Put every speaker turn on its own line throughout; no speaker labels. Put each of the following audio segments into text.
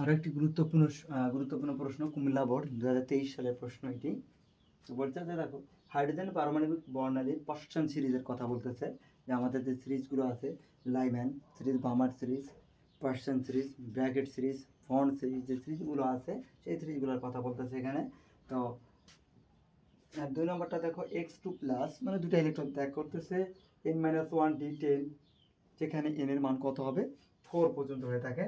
আরও একটি গুরুত্বপূর্ণ গুরুত্বপূর্ণ প্রশ্ন, কুমিল্লা বোর্ড দু হাজার তেইশ সালের প্রশ্ন এটি। তো বলছে যে দেখো, হাইড্রোজেন পারমাণবিক বর্ণালীর পশ্চান সিরিজের কথা বলতেছে, যে আমাদের যে সিরিজগুলো আছে, Lyman series, Balmer series Paschen series, Brackett series Pfund series, যে সিরিজগুলো আছে, সেই সিরিজগুলোর কথা বলতেছে এখানে। তো, আর দুই নম্বরটা দেখো এক্স টু প্লাস মানে দুটো ইলেকট্রন ত্যাগ করতেছে n minus one d ten যেখানে এন এর মান কত হবে? ফোর পর্যন্ত হয়ে থাকে।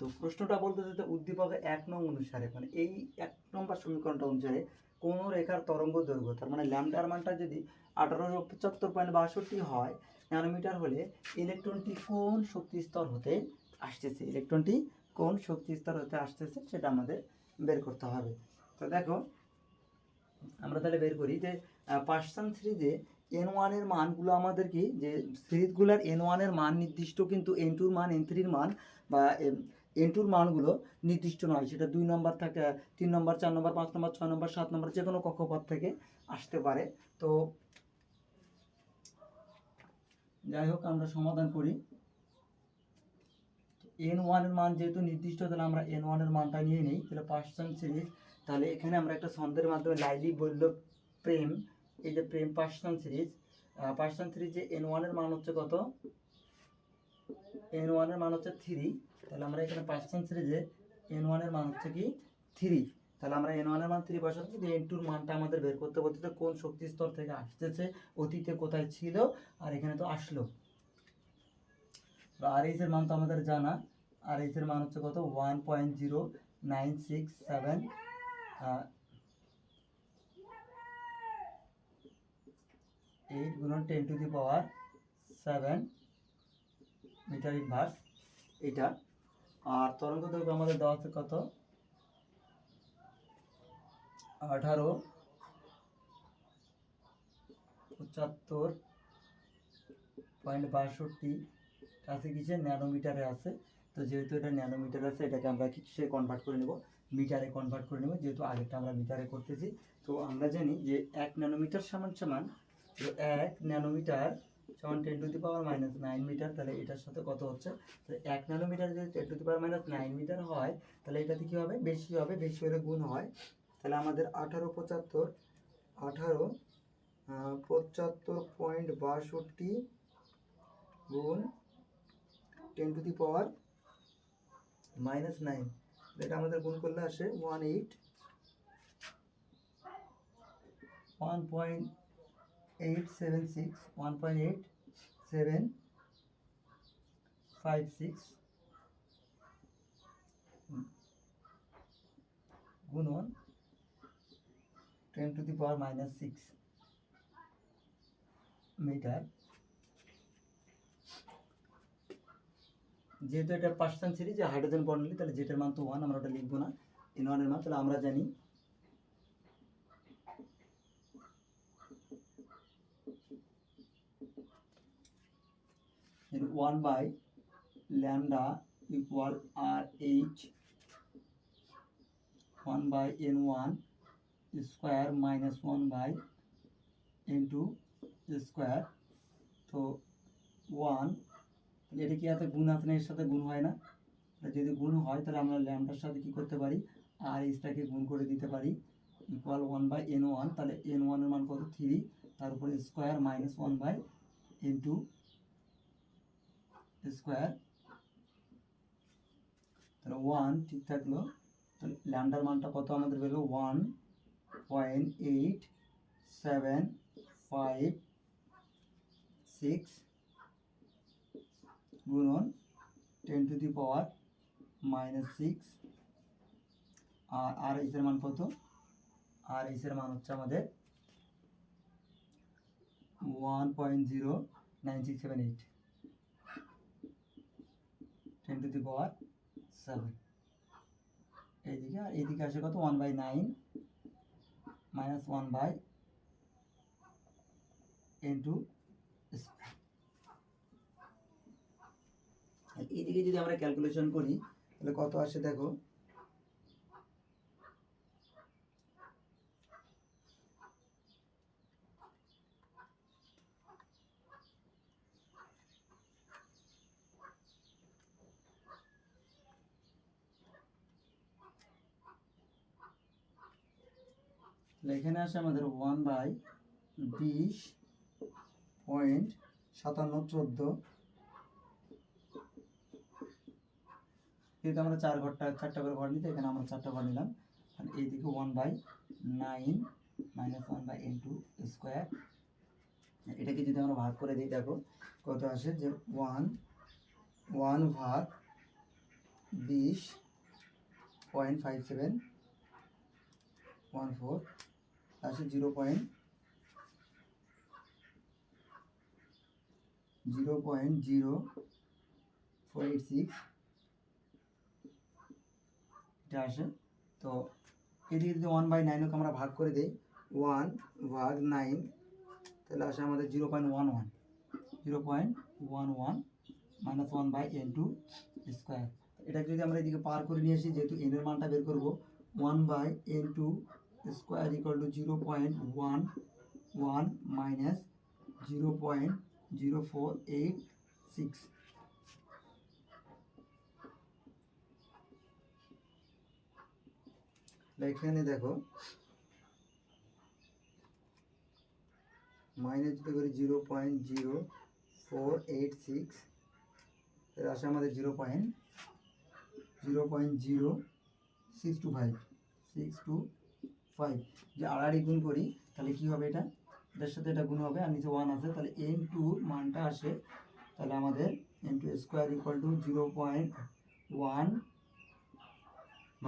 তো প্রশ্নটা বলতেছে যে উদ্দীপকে এক নং অনুসারে মানে এই এক নম্বর সমীকরণটা অনুসারে কোন রেখার তরঙ্গ দৈর্ঘ্য, তার মানে ল্যামডার মানটা যদি আঠারোশো পঁচাত্তর পয়েন্ট বাষট্টি হয়, ন্যানোমিটার হলে ইলেকট্রনটি কোন শক্তি স্তর হতে আসতেছে? ইলেকট্রনটি কোন শক্তি স্তর হতে আসতেছে সেটা আমাদের বের করতে হবে। তো দেখো, আমরা তাহলে বের করি যে পার্সন সিরিজে এন ওয়ানের মানগুলো আমাদের কি? যে সিরিজগুলোর এন ওয়ানের মান নির্দিষ্ট, কিন্তু এন টুর মান এন থ্রির মান বা এন টুর মানগুলো নির্দিষ্ট নয়। সেটা দুই নম্বর থাকে, তিন নম্বর, চার নম্বর, পাঁচ নম্বর, ছয় নম্বর, সাত নম্বর যে কোনো কক্ষপথ থেকে আসতে পারে। তো যাই হোক, আমরা সমাধান করি। এন ওয়ানের মান যেহেতু নির্দিষ্ট, তাহলে আমরা এন ওয়ানের মানটা নিয়ে নিই। তাহলে পার্সেন্ট সিরিজ তাহলে এখানে আমরা একটা ছন্দের মাধ্যমে লাইলি বলল প্রেম, এই যে প্রেম পার্সেন্ট সিরিজ পার্সেন্ট সিরিজে এন ওয়ানের মান হচ্ছে কত? এন ওয়ানের মান হচ্ছে থ্রি তাহলে আমরা এখানে পার্সেন্ট সিরিজে এন ওয়ানের মান হচ্ছে কি থ্রি তাহলে আমরা এন ওয়ানের মান থ্রি বসাবো কিন্তু এন টুর মানটা আমাদের বের করতে বলতে কোন শক্তি স্তর থেকে আসতেছে, অতীতে কোথায় ছিল, আর এখানে তো আসলো। আর এইচ এর মান তো আমাদের জানা আর এইচ এর মান হচ্ছে কত? One point zero nine six seven eight গুণন ten to the power seven metre inverse এটা। আর তরঙ্গ দৈর্ঘ্য আমাদের দেওয়া আছে কত? আঠারো। পঁচাত্তর পয়েন্ট বাষট্টি। কাছে কিসে ন্যানোমিটারে আছে। তো যেহেতু এটা ন্যানোমিটার আছে, এটাকে আমরা কিসে কনভার্ট করে নেব। মিটারে কনভার্ট করে নেব, যেহেতু আগেরটা আমরা মিটারে করতেছি। তো আমরা জানি যে এক ন্যানোমিটার সমান সমান, তো এক ন্যানোমিটার সমান ten to the power minus nine metre তাহলে এটার সাথে কত হচ্ছে? তো এক ন্যানোমিটার যদি ten to the power minus nine metre হয়, তাহলে এটাতে কী হবে? বেশি হবে, বেশি হলে গুণ হয়। তাহলে আমাদের আঠারো পঁচাত্তর আঠারো পঁচাত্তর পয়েন্ট বাষট্টি গুণ ten to the power minus nine এটা আমাদের গুণ করলে আসে one eight one point eight seven six one point eight seven five six গুণন ten to the power minus six metre যেহেতু এটা পার্সেন্ট সিরিজ হাইড্রোজেন বর্ণালী তাহলে যেটার মান তো ওয়ান আমরা ওটা লিখব না। এন ওয়ানের মান, তাহলে আমরা জানি lambda equal R H one by n one square minus one by n two square তো ওয়ান তাহলে এটা কি আছে? গুণ আছে না এর সাথে গুণ হয় না? যদি গুণ হয়, তাহলে আমরা ল্যামডার সাথে কি করতে পারি? আর এইচটাকে গুণ করে দিতে পারি। Equal one by n one তাহলে এন ওয়ানের মান কত? থ্রি তার উপরে square minus one by n two square, তাহলে ওয়ান ঠিক থাকল। তাহলে ল্যামডার মানটা কত? আমাদের বেরোলো one point eight seven five six গুণন ten to the power minus six R R এইচের মান কত? আর এইচের মান হচ্ছে আমাদের one point zero nine six seven eight ten to the power seven এইদিকে আর এইদিকে আসে কত? One by nine minus one by into এইদিকে যদি আমরা ক্যালকুলেশন করি, তাহলে কত আসে দেখো? এখানে আসে আমাদের ওয়ান বাই বিশ পয়েন্ট সাতান্ন চোদ্দ। যেহেতু আমরা চার ঘরটা, চারটা করে ঘর নিতে, এখানে আমরা চারটা ঘর নিলাম। আর এইদিকে one by nine minus one by n two square এটাকে যদি আমরা ভাগ করে দিই, দেখো কত আসে? যে ওয়ান ওয়ান ভাগ বিশ point five seven one four আসে zero point zero point zero four eight six, এটা আসে। তো এদিকে যদি ওয়ান বাই নাইনকে আমরা ভাগ করে দিই ওয়ান ভাগ নাইন তাহলে আসে আমাদের zero point one one, zero point one one minus one by n two square এটাকে যদি আমরা এদিকে পার করে নিয়ে আসি, যেহেতু এন এর মানটা বের করব one by n two square equal to zero point one one minus zero point zero four eight six এখানে দেখো মাইনাস যদি করি zero point zero four eight six আসে আমাদের zero point zero point zero six two five six two five যে আড়াআড়ি গুণ করি, তাহলে কি হবে এটা? এটার সাথে এটা গুণ হবে, আর নিচে ওয়ান আছে, তাহলে এন টু মানটা আসে, তাহলে আমাদের n two square equal to zero point one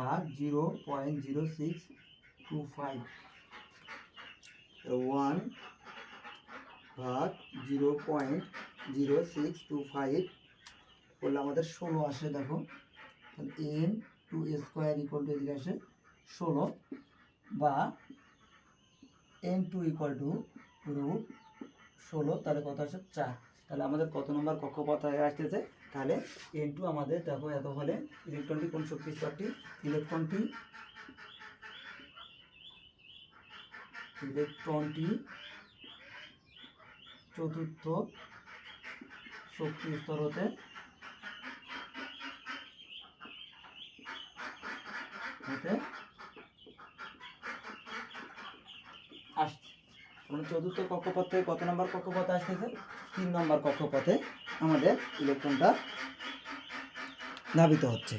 ভাগ zero point zero six two five one ভাগ zero point zero six two five করলে আমাদের ষোলো আসে, দেখো। তাহলে n two square equal to এদিকে আসে ষোলো। বা n two equal to root ষোলো, তাহলে কত আসে চার? তাহলে আমাদের কত নম্বর কক্ষপথ হয়ে আসতেছে? তাহলে এন টু আমাদের দেখো এত হলে ইলেকট্রনটি কোন শক্তি স্তরটি ইলেকট্রনটি ইলেকট্রনটি চতুর্থ শক্তি স্তর হতে হতে আসছে। মানে চতুর্থ কক্ষপথ থেকে কত নম্বর কক্ষপথে আসতেছে? তিন নম্বর কক্ষপথে আমাদের ইলেকট্রনটা ধাবিত হচ্ছে।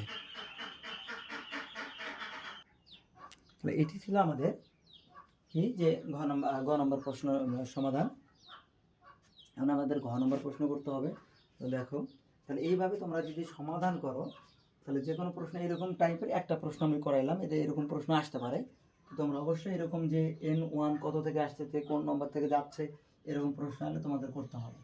এটি ছিল আমাদের কি যে ঘ নম্বর গ নম্বর প্রশ্ন সমাধান। এখন আমাদের ঘ নম্বর প্রশ্ন করতে হবে। তো দেখো, তাহলে এইভাবে তোমরা যদি সমাধান করো, তাহলে যে কোনো প্রশ্ন এরকম টাইপের একটা প্রশ্ন আমি করাইলাম এটা এরকম প্রশ্ন আসতে পারে। তোমরা অবশ্যই এরকম যে এন ওয়ান কত থেকে আসতেছে কোন নম্বর থেকে যাচ্ছে, এরকম প্রশ্ন হলে তোমাদের করতে হবে।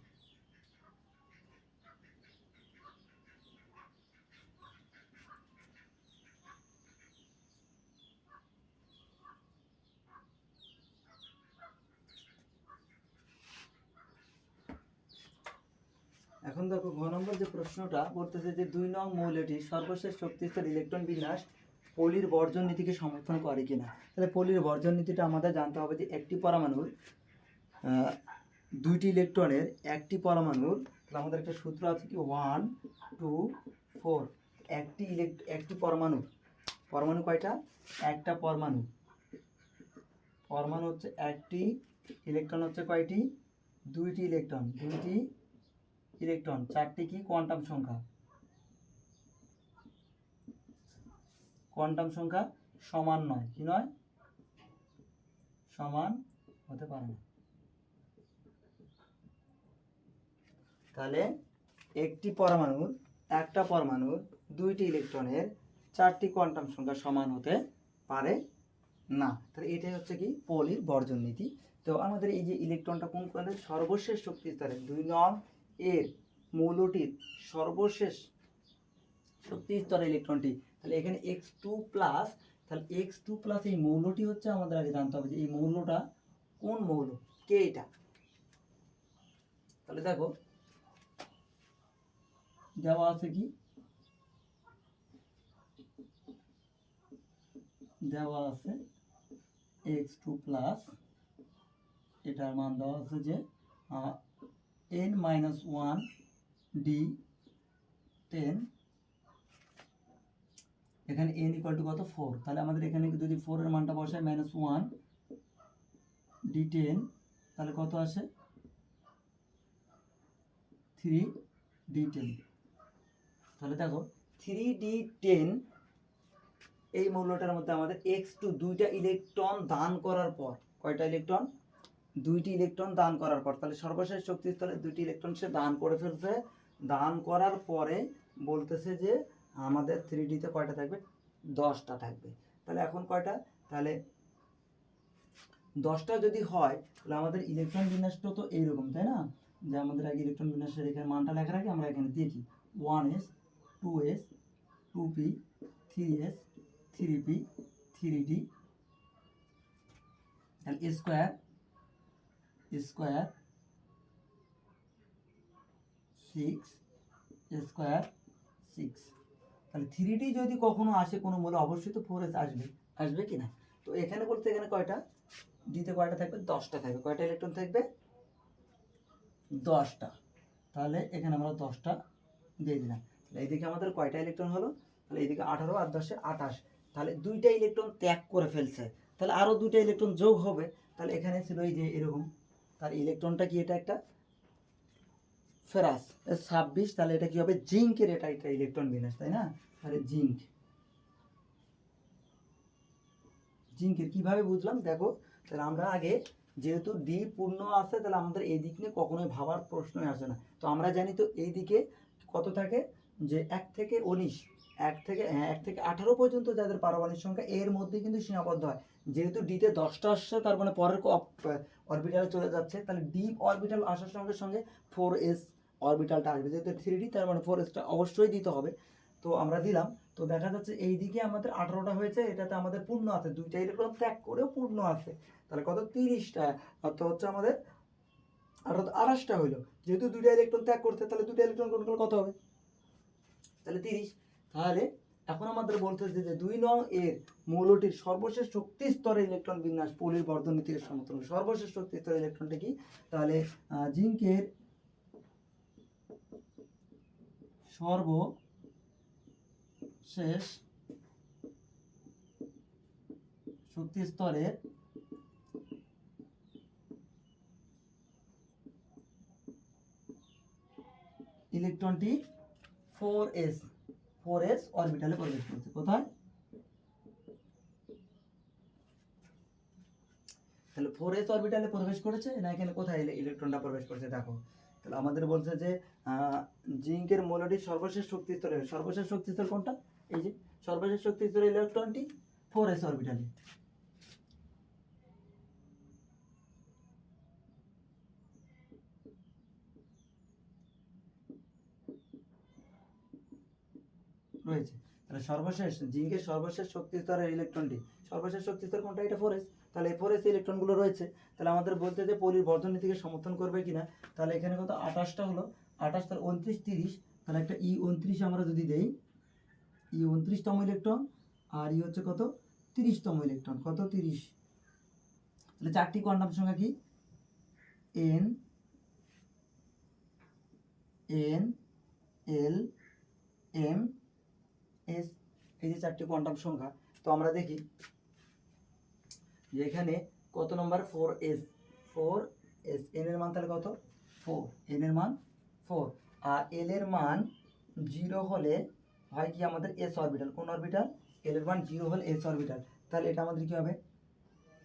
এখন দেখো ঘ নম্বর যে প্রশ্নটা বলতেছে যে দুই নং মৌলটি সর্বশেষ শক্তিস্তর ইলেকট্রন বিন্যাস পলির বর্জন নীতিকে সমর্থন করে কিনা? তাহলে পলির বর্জন নীতিটা আমাদের জানতে হবে যে একটি পরমাণুর দুইটি ইলেকট্রনের একটি পরমাণুর, তাহলে আমাদের একটা সূত্র আছে কি? One, two, four. একটি ইলেকট একটি পরমাণু। পরমাণু কয়টা? একটা পরমাণু। পরমাণু হচ্ছে একটি, ইলেকট্রন হচ্ছে কয়টি? দুইটি ইলেকট্রন। দুইটি ইলেকট্রন। চারটি কি? কোয়ান্টাম সংখ্যা। কোয়ান্টাম সংখ্যা সমান নয়। কি নয়? সমান হতে পারে না। তাহলে একটি পরমাণুর, একটা পরমাণুর দুইটি ইলেকট্রনের চারটি কোয়ান্টাম সংখ্যা সমান হতে পারে না। তাহলে এটাই হচ্ছে কি? পলির বর্জন নীতি। তো আমাদের এই যে ইলেকট্রনটা কোন কোয়ান্টাম সর্বশেষ শক্তি স্তরে দুই নং এর মৌলটির সর্বশেষ শক্তি স্তরে ইলেকট্রনটি তাহলে এখানে এক্স টু প্লাস তাহলে এক্স টু প্লাস এই মৌলটি হচ্ছে আমাদের আগে জানতে হবে যে এই মৌলটা কোন মৌল? কে এটা। তাহলে দেখো, দেওয়া আছে কি? দেওয়া আছে এক্স টু প্লাস এটার মান দেওয়া আছে যে n minus one d ten এখানে এন ইকুয়াল টু কত? ফোর তাহলে আমাদের এখানে যদি ফোরের মানটা বসায় মাইনাস ওয়ান ডি টেন তাহলে কত আসে? থ্রি ডি টেন তাহলে দেখো থ্রি ডি টেন এই মূল্যটার মধ্যে আমাদের এক্স টু দুইটা ইলেকট্রন দান করার পর, কয়টা ইলেকট্রন দুইটি ইলেকট্রন দান করার পর, তাহলে সর্বশেষ শক্তি স্তরে দুইটি ইলেকট্রন সে দান করে ফেলছে। দান করার পরে বলতেছে যে আমাদের থ্রি ডিতে কয়টা থাকবে? দশটা থাকবে। তাহলে এখন কয়টা? তাহলে দশটা যদি হয়, তাহলে আমাদের ইলেকট্রন বিন্যাসটা তো এইরকম, তাই না? যে আমাদের আগে ইলেকট্রন বিন্যাসের এখানে মানটা লেখার আগে আমরা এখানে দেখি one s two s two p three s three p three d তাহলে square square six square six তাহলে থ্রি ডি যদি কখনো আসে কোনো মূল্য অবশ্যই তো ফোর এস আসবে। আসবে কি না? তো এখানে বলতে এখানে কয়টা? ডিতে কয়টা থাকবে? দশটা থাকবে। কয়টা ইলেকট্রন থাকবে? দশটা। তাহলে এখানে আমরা দশটা দিয়ে দিলাম। তাহলে এইদিকে আমাদের কয়টা ইলেকট্রন হলো? তাহলে এইদিকে আঠারো, আর দশে আঠাশ। তাহলে দুইটা ইলেকট্রন ত্যাগ করে ফেলছে। তাহলে আরও দুইটা ইলেকট্রন যোগ হবে। তাহলে এখানে ছিল এই যে এরকম। তার ইলেকট্রনটা কি এটা একটা? ফেরাস ছাব্বিশ, তাহলে এটা কি হবে? জিঙ্কের এটা একটা ইলেকট্রন বিন্যাস, তাই না? তাহলে জিঙ্ক। জিঙ্কের কীভাবে বুঝলাম? দেখো, তাহলে আমরা আগে যেহেতু ডি পূর্ণ আছে, তাহলে আমাদের এই দিক নিয়ে কখনোই ভাবার প্রশ্নই আসে না। তো আমরা জানি তো এই দিকে কত থাকে? যে এক থেকে উনিশ, এক থেকে হ্যাঁ এক থেকে আঠারো পর্যন্ত যাদের পারমাণবিক সংখ্যা, এর মধ্যে কিন্তু সীমাবদ্ধ হয়। যেহেতু ডিতে দশটা আসছে, তার মানে পরের অরবিটালে চলে যাচ্ছে, তাহলে ডিপ অরবিটাল আসার সঙ্গে সঙ্গে ফোর এস অরবিটালটা আসবে। যেহেতু থ্রি ডি তার মানে ফোর এসটা অবশ্যই দিতে হবে। তো আমরা দিলাম। তো দেখা যাচ্ছে এই দিকে আমাদের আঠারোটা হয়েছে এটাতে আমাদের পূর্ণ আছে। দুইটা ইলেকট্রন ত্যাগ করেও পূর্ণ আছে। তাহলে কত? তিরিশটা। অর্থাৎ হচ্ছে আমাদের অর্থাৎ আঠাশটা হইল। যেহেতু দুইটা ইলেকট্রন ত্যাগ করছে তাহলে দুইটা ইলেকট্রন কোন কত হবে? তাহলে তিরিশ। তাহলে এখন আমাদের বলতেছে যে দুই নং এর মৌলটির সর্বশেষ শক্তি স্তরে ইলেকট্রন বিন্যাস পলির বর্ধন নীতিকে সমর্থন সর্বশেষ শক্তি স্তরে ইলেকট্রনটা কি? তাহলে আহ, জিঙ্কের সর্বশেষ শক্তি স্তরের ইলেকট্রনটি ফোর এস ফোর এস অরবিটালে প্রবেশ করেছে। কোথায়? তাহলে ফোর এস অরবিটালে প্রবেশ করেছে না এখানে কোথায় ইলেকট্রনটা প্রবেশ করেছে? দেখো। তাহলে আমাদের বলছে যে জিঙ্কের মৌলটির সর্বশেষ শক্তি স্তরে, সর্বশেষ শক্তি স্তর কোনটা? এই যে, সর্বশেষ শক্তি স্তরে ইলেকট্রনটি ফোর এস অরবিটালে রয়েছে। তাহলে সর্বশেষ, জিঙ্কের সর্বশেষ শক্তি স্তরের ইলেকট্রনটি, সর্বশেষ শক্তি স্তর কোনটা? এটা ফোর এস তাহলে ফোর এস ইলেকট্রনগুলো রয়েছে, তাহলে আমাদের বলতে যে পলির বর্ধন নীতিকে সমর্থন করবে কিনা, তাহলে এখানে কত আঠাশটা হলো, আঠাশ তাহলে উনত্রিশ তিরিশ, তাহলে একটা ই উনত্রিশ আমরা যদি দেই ই উনত্রিশতম ইলেকট্রন আর ই হচ্ছে কত, তিরিশতম ইলেকট্রন কত তিরিশ? তাহলে চারটি কোয়ান্টাম সংখ্যা কি? N n l m s এই যে চারটি কোয়ান্টাম সংখ্যা, তো আমরা দেখি যে এখানে কত নম্বর? Four s four s n এর মান তাহলে কত? ফোর এন এর মান ফোর আর এল এর মান জিরো হলে হয় কি আমাদের এস অরবিটাল কোন অরবিটাল এল এর মান জিরো হলে এস অরবিটাল তাহলে এটা আমাদের কি হবে?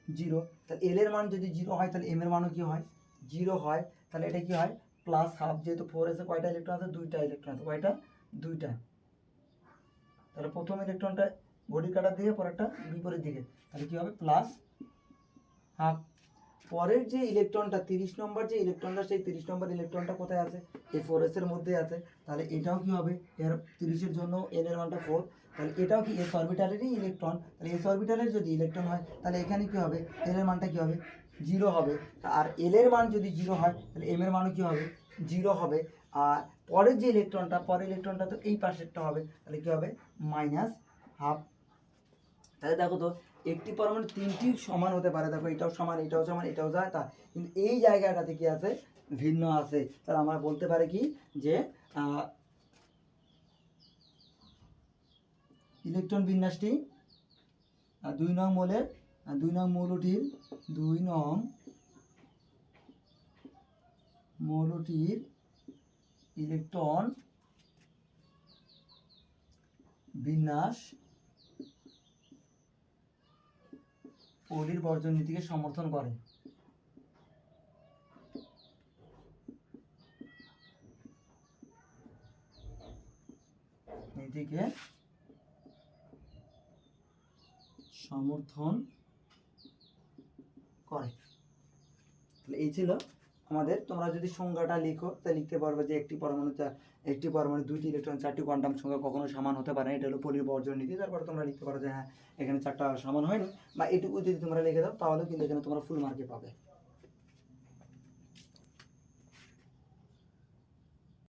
জিরো তাহলে এল এর মান যদি জিরো হয়, তাহলে এম এর মানও কি হয়? জিরো হয়। তাহলে এটা কি হয়? প্লাস হাফ যেহেতু ফোর এসে কয়টা ইলেকট্রন আছে? দুইটা ইলেকট্রন আছে। কয়টা? দুইটা। তাহলে প্রথম ইলেকট্রনটা ঘড়ির কাটার দিকে, পরেরটা বিপরীত দিকে। তাহলে কি হবে? প্লাস পরের যে ইলেকট্রনটা তিরিশ নম্বর যে ইলেকট্রনটা সেই তিরিশ নম্বর ইলেকট্রনটা কোথায় আছে? এই ফোর এস এর মধ্যে আছে। তাহলে এটাও কি হবে? এর তিরিশের জন্য এন এর মানটা ফোর তাহলে এটাও কি এস অরবিটালেরই ইলেকট্রন তাহলে এস অরবিটালের যদি ইলেকট্রন হয়, তাহলে এখানে কি হবে? এন এর মানটা কি হবে? জিরো হবে। আর এল এর মান যদি জিরো হয়, তাহলে এম এর মানও কি হবে? জিরো হবে। আর পরের যে ইলেকট্রনটা পরের ইলেকট্রনটা তো এই পাশেরটা হবে। তাহলে কি হবে? মাইনাস হাফ তাহলে দেখো তো একটি পরমাণু তিনটি সমান হতে পারে। দেখো, এটাও সমান এটাও সমান, এটাও যায়, তা, কিন্তু এই জায়গাটাতে কি আছে? ভিন্ন আছে। তাহলে আমরা বলতে পারি কি? যে ইলেকট্রন বিন্যাসটি দুই নং মৌলের দুই নং মৌলটির, দুই নং মৌলটির ইলেকট্রন বিন্যাস পলির বর্জন নীতিকে সমর্থন করে। নীতিকে সমর্থন করে। তাহলে এই ছিল আমাদের তোমরা যদি সংজ্ঞাটা লিখো তাহলে লিখতে পারবে যে একটি পরমাণু একটি পরমাণু দুইটি ইলেকট্রন, চারটি কোয়ান্টাম সংখ্যা কখনো সমান হতে পারে না, এটা হলো পরিবর্জন বর্জন নীতি। তারপরে তোমরা লিখতে পারো যে হ্যাঁ এখানে চারটা সমান হয়নি, বা এটুকু যদি তোমরা লিখে দাও তাহলে কিন্তু এখানে তোমরা ফুল মার্কে পাবে।